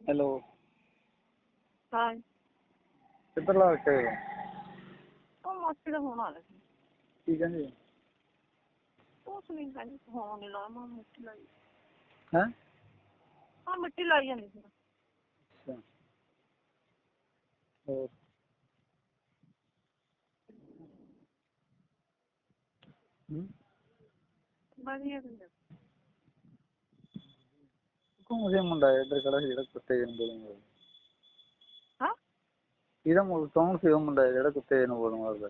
Hello. ਹਾਂ। ਕਿੱਧਰ ਲਾ ਕੇ ਆਏ ਹੋ? ਉਹ ਮਾਸੀ ਦਾ ਫੋਨ ਆ ਰਿਹਾ ਸੀ। ਕੀ ਕਹਿੰਦੇ? ਉਸ ਨਹੀਂ ਕਹਿੰਦੀ ਫੋਨ ਨਹੀਂ ਲਾਇਆ ਮੈਂ ਮਿੱਟੀ ਲਾਈ। ਹੈ? ਹਾਂ ਮਿੱਟੀ ਲਾਈ ਜਾਂਦੀ ਸੀ। ਅੱਛਾ। ਹੋਰ? ਹੂੰ। ਵਧੀਆ ਕਹਿੰਦੇ ਸੀ ਉਹ ਮੁੰਡਾ ਜਿਹੜਾ ਕੁੱਤੇ ਜਿਹੇ ਨੂੰ ਗੋਲੀ ਮਾਰਦਾ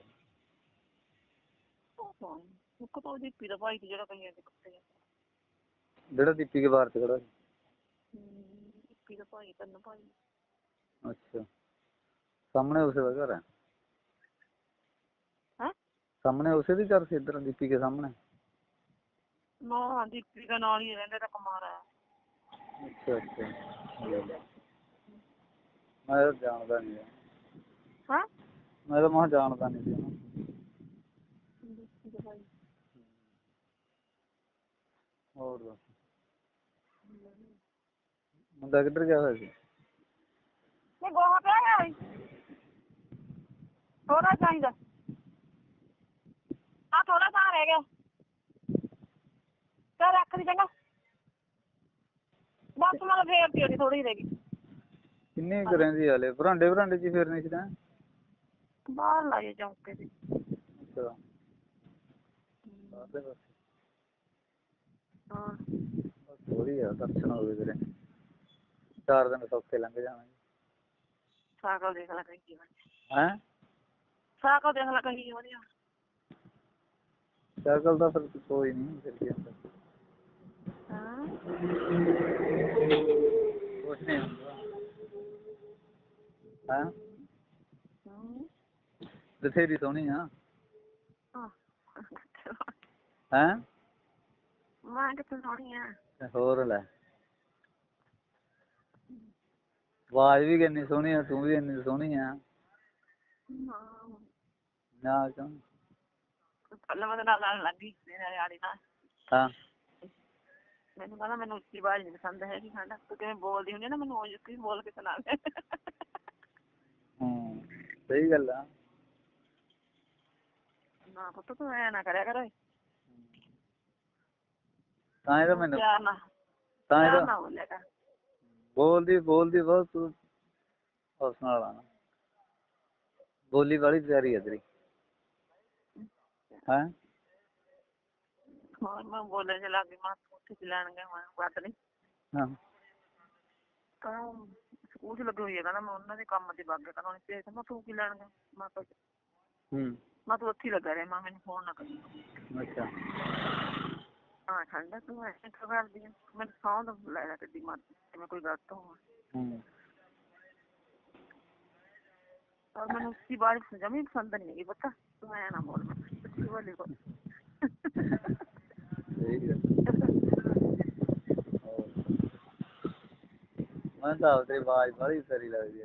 ਉਹ ਕੌਣ ਮੁੱਕ ਤਾਂ ਉਹਦੀ ਪੀੜਾ ਭਾਈ ਤੇ ਜਿਹੜਾ ਕਈਆਂ ਦੇ ਕੁੱਤੇ ਆ ਜਿਹੜਾ ਦੀਪੀ ਕੇ ਬਾਹਰ ਤੇ ਖੜਾ ਸੀ ਪੀੜਾ ਭਾਈ ਤਨ ਭਾਈ ਅੱਛਾ ਸਾਹਮਣੇ ਉਸੇ ਦਾ ਘਰ ਹੈ ਹਾਂ ਸਾਹਮਣੇ ਉਸੇ ਦੀ ਘਰ ਸੀ ਇੱਧਰ ਦੀਪੀ ਕੇ ਸਾਹਮਣੇ ਨਾ ਦੀਪੀ ਦਾ ਨਾਲ ਹੀ ਰਹਿੰਦਾ ਤਾਂ ਕੁਮਾਰ ਆ ਅੱਛਾ ਅੱਛਾ। ਮੈਂ ਤਾਂ ਜਾਣਦਾ ਨਹੀਂ ਹਾਂ? ਮੈਂ ਤਾਂ ਮਹਾ ਜਾਣਦਾ ਨਹੀਂ ਸੀ। ਉਹਨੂੰ ਹੋਰ ਦੱਸ। ਮੁੰਡਾ ਕਿੱਧਰ ਗਿਆ ਹੋਇਆ ਸੀ? ਮੈਂ ਗੋਹਾ ਪਿਆ ਹੈ ਥੋੜਾ ਚਾਹੀਦਾ ਆ ਥੋੜਾ ਸਾ ਰਹਿ ਗਿਆ। ਚੱਲ ਰੱਖ ਦੀ ਚੰਗਾ ਬਸ ਮੈਂ ਫੇਰ ਤੀ ਉਹਦੀ ਥੋੜੀ ਰਹਿ ਗਈ ਕਿੰਨੇ ਕੁ ਰਹਿੰਦੀ ਹਲੇ ਬਰਾਂਡੇ ਬਰਾਂਡੇ ਚ ਹੀ ਫਿਰਨੀ ਸੀ ਤਾਂ ਬਾਹਰ ਲਾਏ ਚੌਂਕੇ ਤੇ ਅੱਛਾ ਬਾਹਰਲੇ ਪਾਸੇ ਹਾਂ ਬਸ ਵਧੀਆ ਦਰਸ਼ਨ ਹੋ ਗਏ ਤੇਰੇ ਚਾਰ ਦਿਨ ਸੌਖੇ ਲੰਘ ਜਾਣਗੇ ਸਾਈਕਲ ਦੇਖ ਲੈ ਕਹੀ ਵਧੀਆ ਹੈਂ ਸਾਈਕਲ ਦੇਖ ਲੈ ਕਹੀ ਵਧੀਆ ਸਾਈਕਲ ਦਾ ਫਿਰ ਕੋਈ ਨਹੀਂ ਫਿਰ ਕੀ ਹੁੰਦਾ ਹਾਂ ਕੁਛ ਨਹੀਂ ਹੁੰਦਾ ਹੈਂ? ਬਥੇਰੀ ਸੋਹਣੀ ਆ। ਹਾਂ? ਮੈਂ ਕਿੱਥੇ ਸੋਹਣੀ ਆ। ਤੇ ਹੋਰ ਲੈ। ਆਵਾਜ਼ ਵੀ ਕਿੰਨੀ ਸੋਹਣੀ ਆ ਤੂੰ ਵੀ ਇੰਨੀ ਸੋਹਣੀ ਆ। ਨਾ। ਕਿਉਂ? ਪਹਿਲਾਂ ਮੈਂ ਨਾਲ ਨਾਲ ਲੱਗੀ ਮੇਰੇ ਯਾਰੀ ਨਾਲ। ਹਾਂ। ਮੈਨੂੰ ਕਹਿੰਦਾ ਮੈਨੂੰ ਉੱਚੀ ਆਵਾਜ਼ ਨਹੀਂ ਪਸੰਦ ਹੈਗੀ ਕਹਿੰਦਾ ਤੂੰ ਕਿਵੇਂ ਬੋਲਦੀ ਹੁੰਦੀ ਆ ਨਾ ਮੈਨੂੰ ਉਹ ਜਿਹੀ ਬੋਲ ਕੇ ਸੁਣਾ ਦੇ। ਹੂੰ ਸਹੀ ਗੱਲ ਆ। ਨਾ ਪੁੱਤ ਤੂੰ ਐ ਨਾ ਕਰਿਆ ਕਰ ਓਏ। ਤਾਂ ਇਹ ਤਾਂ ਮੈਨੂੰ ਪਿਆਰ ਨਾ ਤਾਂ ਇਹ ਪਿਆਰ ਤਾਂ ਨਾ ਬੋਲਿਆ ਕਰ। ਬੋਲਦੀ ਬੋਲਦੀ ਬਹੁਤ ਤੂੰ ਉਸ ਨਾਲ ਆ। ਬੋਲੀ ਵਾਲੀ ਆ ਤੇਰੀ। ਹੈਂ? और मैं बोले चला बीमार स्कूटी चलाने गए मैं बात नहीं ਹਾਂ ਤਾਂ ਉਹ ਜਿਹਾ ਲੱਗੇ ਹੋਈ ਹੈ ਕਹਿੰਦਾ ਮੈਂ ਉਹਨਾਂ ਦੇ ਕੰਮ ਤੇ ਵਗ ਗਿਆ ਕਹਿੰਦਾ ਉਹਨੇ ਭੇਜ ਦਿੱਤਾ ਮੈਂ ਤੂੰ ਕੀ ਲੈਣ ਗਿਆ ਮੈਂ ਕਿਹਾ ਹੂੰ ਮੈਂ ਤੂੰ ਉੱਥੇ ਹੀ ਲੱਗਾ ਰਿਹਾ ਮੈਂ ਮੈਨੂੰ ਫੋਨ ਨਾ ਕਰੀ ਅੱਛਾ ਹਾਂ ਠੰਡਾ ਤੂੰ ਐਸੇ ਕਿਉਂ ਕਰਦੀ ਹੈ ਮੈਂ ਸੌਂ ਦਾ ਲੈ ਲੈ ਕੱਢੀ ਮਾਰ ਤੇ ਮੈਂ ਕੋਈ ਗਲਤ ਹੋਵਾਂ ਹੂੰ और मैंने उसकी बारिश जमी पसंद नहीं आई पता तो मैं ना बोल उसकी वाली को ਮੈਂ ਤਾਂ ਆਪਣੀ ਆਵਾਜ਼ ਬੜੀ ਸਰੀ ਲੱਗਦੀ ਆ।